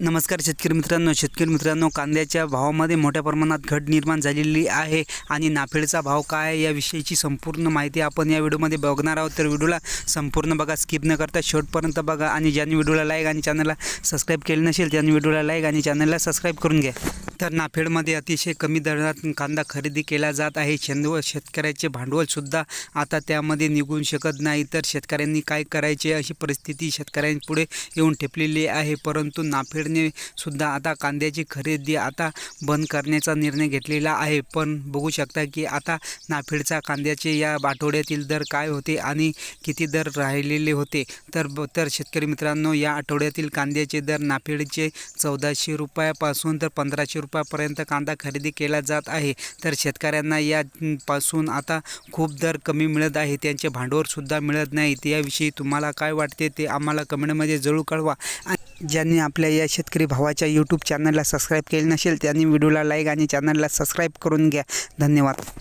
नमस्कार शेतकरी मित्रांनो शेतकरी मित्रांनो कांद्याच्या भावामध्ये मोठ्या प्रमाणात घट निर्माण झालेली आहे आणि नाफेडचा भाव काय आहे याविषयीची संपूर्ण माहिती आपण या व्हिडिओमध्ये बघणार आहोत. तर व्हिडिओला संपूर्ण बघा स्किप न करता शेवटपर्यंत बघा आणि ज्यांनी व्हिडिओला लाईक आणि चॅनलला सबस्क्राईब केले नसेल त्यांनी व्हिडिओला लाईक आणि चॅनलला सबस्क्राईब करून घ्या. तर नाफेडमध्ये अतिशय कमी दरात कांदा खरेदी केला जात आहे. शेंदव शेतकऱ्याचे भांडवलसुद्धा आता त्यामध्ये निघून शकत नाही. तर शेतकऱ्यांनी काय करायचे अशी परिस्थिती शेतकऱ्यांपुढे येऊन ठेपलेली आहे. परंतु नाफेडने सुद्धा आता कांद्याची खरेदी आता बंद करण्याचा निर्णय घेतलेला आहे. पण बघू शकता की आता नाफेडचा कांद्याचे या आठवड्यातील दर काय होते आणि किती दर राहिलेले होते. तर ब तर शेतकरी मित्रांनो या आठवड्यातील कांद्याचे दर नाफेडचे चौदाशे रुपयापासून तर पंधराशे रुपयापर्यंत कांदा खरेदी केला जात आहे. तर शेतकऱ्यांना यापासून आता खूप दर कमी मिळत आहे. त्यांचे भांडवलसुद्धा मिळत नाही याविषयी तुम्हाला काय वाटते ते आम्हाला कमेंटमध्ये जरूर कळवा. आणि ज्यांनी आपल्या या शेतकरी भावाच्या यूट्यूब चॅनलला सबस्क्राईब केले नसेल त्यांनी व्हिडिओला लाईक आणि चॅनलला सबस्क्राईब करून घ्या. धन्यवाद.